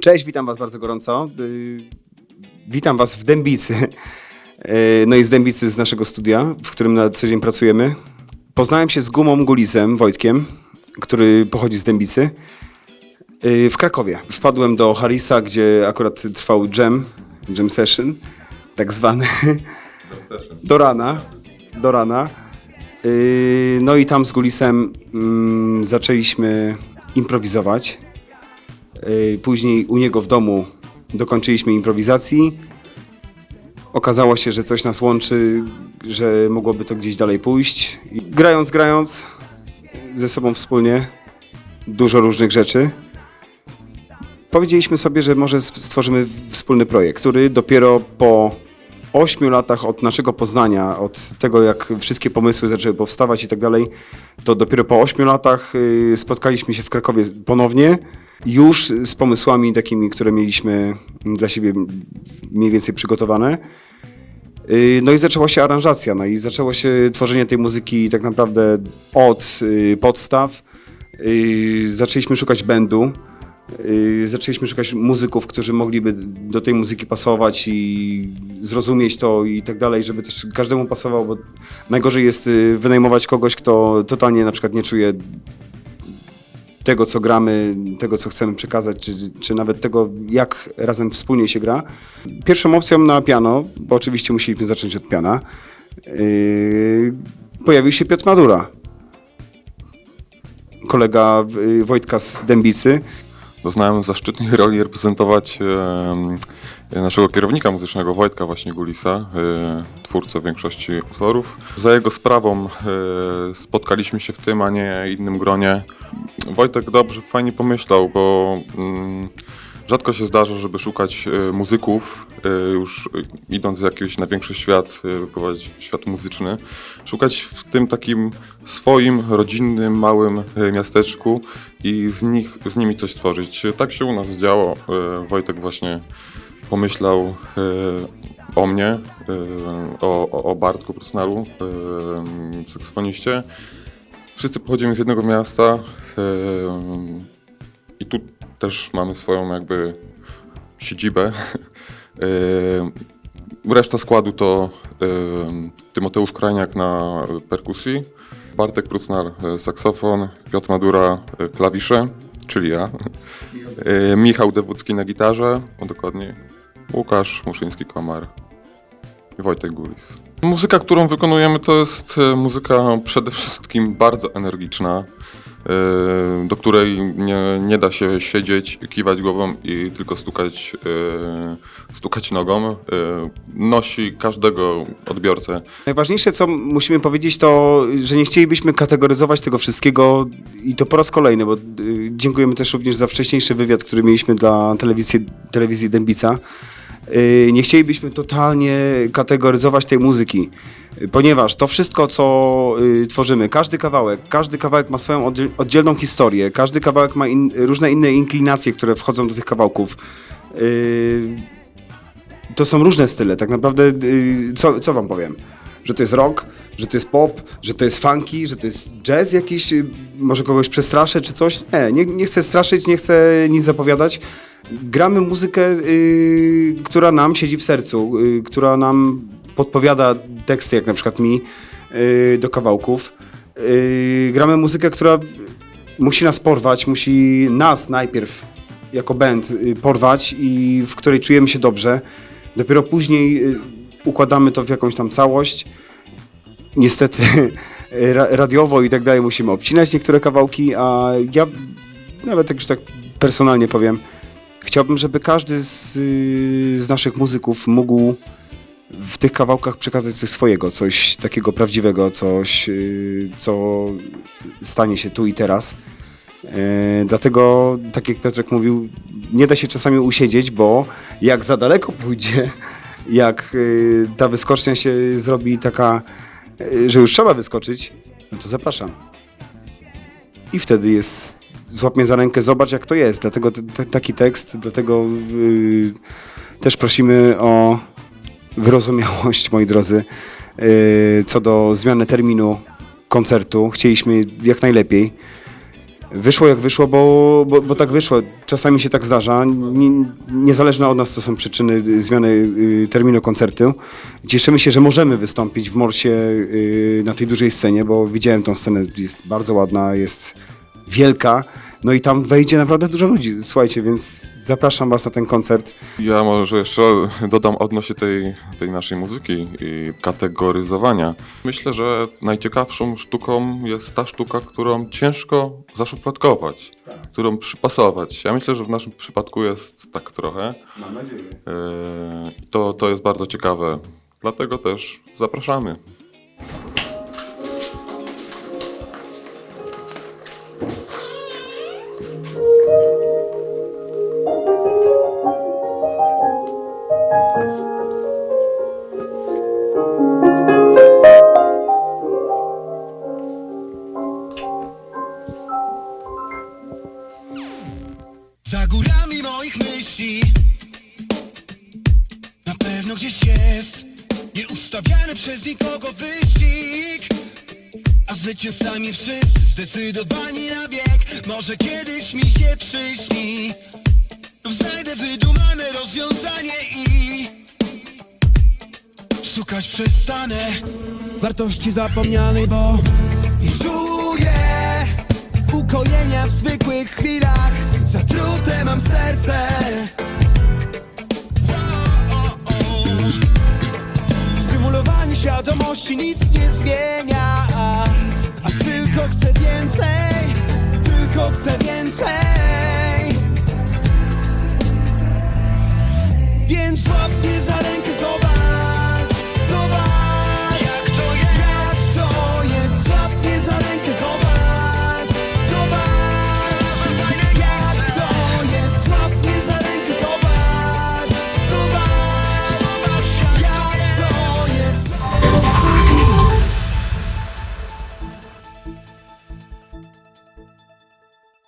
Cześć, witam Was bardzo gorąco. Y, Witam Was w Dębicy. Y, No i z Dębicy z naszego studia, w którym na co dzień pracujemy. Poznałem się z Gumą Gulisem, Wojtkiem, który pochodzi z Dębicy. y, W Krakowie. Wpadłem do Harisa, gdzie akurat trwał jam, jam session, tak zwany. Do rana. Do rana. No i tam z Gulisem mm, zaczęliśmy improwizować. Y, Później u niego w domu dokończyliśmy improwizacji. Okazało się, że coś nas łączy, że mogłoby to gdzieś dalej pójść. I grając, grając ze sobą wspólnie dużo różnych rzeczy, powiedzieliśmy sobie, że może stworzymy wspólny projekt, który dopiero po ośmiu latach od naszego poznania, od tego jak wszystkie pomysły zaczęły powstawać i tak dalej, to dopiero po ośmiu latach y, spotkaliśmy się w Krakowie ponownie, już z pomysłami takimi, które mieliśmy dla siebie mniej więcej przygotowane. Y, No i zaczęła się aranżacja, no i zaczęło się tworzenie tej muzyki tak naprawdę od y, podstaw. Zaczęliśmy szukać bendu. Y, Zaczęliśmy szukać muzyków, którzy mogliby do tej muzyki pasować i zrozumieć to i tak dalej, żeby też każdemu pasował, bo najgorzej jest y, wynajmować kogoś, kto totalnie na przykład nie czuje tego, co gramy, tego, co chcemy przekazać, czy, czy nawet tego, jak razem wspólnie się gra. Pierwszą opcją na piano, bo oczywiście musieliśmy zacząć od piana, yy, pojawił się Piotr Madura. Kolega yy, Wojtka z Dębicy. Doznałem zaszczytnej roli reprezentować naszego kierownika muzycznego Wojtka właśnie Gulisa, e, twórcę większości utworów. Za jego sprawą e, spotkaliśmy się w tym, a nie innym gronie. Wojtek dobrze, fajnie pomyślał, bo mm, rzadko się zdarza, żeby szukać e, muzyków, e, już idąc w jakiś na większy świat, e, w świat muzyczny, szukać w tym takim swoim, rodzinnym, małym miasteczku i z, nich, z nimi coś tworzyć. Tak się u nas działo. Wojtek właśnie pomyślał o mnie, o, o- Bartku Prusnalu, saksofoniście. Wszyscy pochodzimy z jednego miasta też mamy swoją jakby siedzibę. E, Reszta składu to e, Tymoteusz Krajniak na perkusji, Bartek Prucnar e, saksofon, Piotr Madura klawisze, czyli ja, Michał Dewódzki na gitarze, o dokładniej, Łukasz Muszyński-Komar i Wojtek Gulis. Muzyka, którą wykonujemy to jest muzyka przede wszystkim bardzo energiczna, do której nie, nie da się siedzieć, kiwać głową i tylko stukać, e, stukać nogą. E, Nosi każdego odbiorcę. Najważniejsze, co musimy powiedzieć, to, że nie chcielibyśmy kategoryzować tego wszystkiego i to po raz kolejny, bo y, dziękujemy też również za wcześniejszy wywiad, który mieliśmy dla telewizji, telewizji Dębica. Y, nie chcielibyśmy totalnie kategoryzować tej muzyki, y, ponieważ to wszystko, co y, tworzymy, każdy kawałek, każdy kawałek ma swoją oddziel- oddzielną historię, każdy kawałek ma in, różne inne inklinacje, które wchodzą do tych kawałków. To są różne style, tak naprawdę, co, co wam powiem? Że to jest rock, że to jest pop, że to jest funky, że to jest jazz jakiś, może kogoś przestraszę czy coś? Nie, nie, nie chcę straszyć, nie chcę nic zapowiadać. Gramy muzykę, y, która nam siedzi w sercu, y, która nam podpowiada teksty, jak na przykład mi, y, do kawałków. Y, gramy muzykę, która musi nas porwać, musi nas najpierw jako band y, porwać i w której czujemy się dobrze. Dopiero później y, układamy to w jakąś tam całość. Niestety ra- radiowo i tak dalej musimy obcinać niektóre kawałki, a ja nawet jak już tak personalnie powiem, chciałbym, żeby każdy z, y, z naszych muzyków mógł w tych kawałkach przekazać coś swojego, coś takiego prawdziwego, coś, y, co stanie się tu i teraz. E, Dlatego, tak jak Piotrek mówił, nie da się czasami usiedzieć, bo jak za daleko pójdzie, jak y, ta wyskocznia się zrobi taka, że już trzeba wyskoczyć, no to zapraszam. I wtedy jest, złap mnie za rękę, zobacz jak to jest. Dlatego taki tekst, dlatego y, też prosimy o wyrozumiałość, moi drodzy, y, co do zmiany terminu koncertu. Chcieliśmy jak najlepiej. Wyszło jak wyszło, bo, bo, bo tak wyszło. Czasami się tak zdarza. Nie, niezależne od nas to są przyczyny zmiany y, terminu koncertu. Cieszymy się, że możemy wystąpić w Morsie y, na tej dużej scenie, bo widziałem tą scenę, jest bardzo ładna, jest wielka. No i tam wejdzie naprawdę dużo ludzi, słuchajcie, więc zapraszam Was na ten koncert. Ja może jeszcze dodam odnośnie tej, tej naszej muzyki i kategoryzowania. Myślę, że najciekawszą sztuką jest ta sztuka, którą ciężko zaszufladkować, którą przypasować. Ja myślę, że w naszym przypadku jest tak trochę. Mam nadzieję. Yy, To, to jest bardzo ciekawe. Dlatego też zapraszamy. Moich myśli. Na pewno gdzieś jest Nieustawiany przez nikogo wyścig. A zwycięzcami wszyscy zdecydowani na bieg. Może kiedyś mi się przyśni. Znajdę wydumane rozwiązanie i Szukać przestanę. Wartości zapomnianej, bo Nie czuję ukojenia w zwykłych chwilach Zatrute świadomości nic nie zmienia A tylko chcę więcej Tylko chcę więcej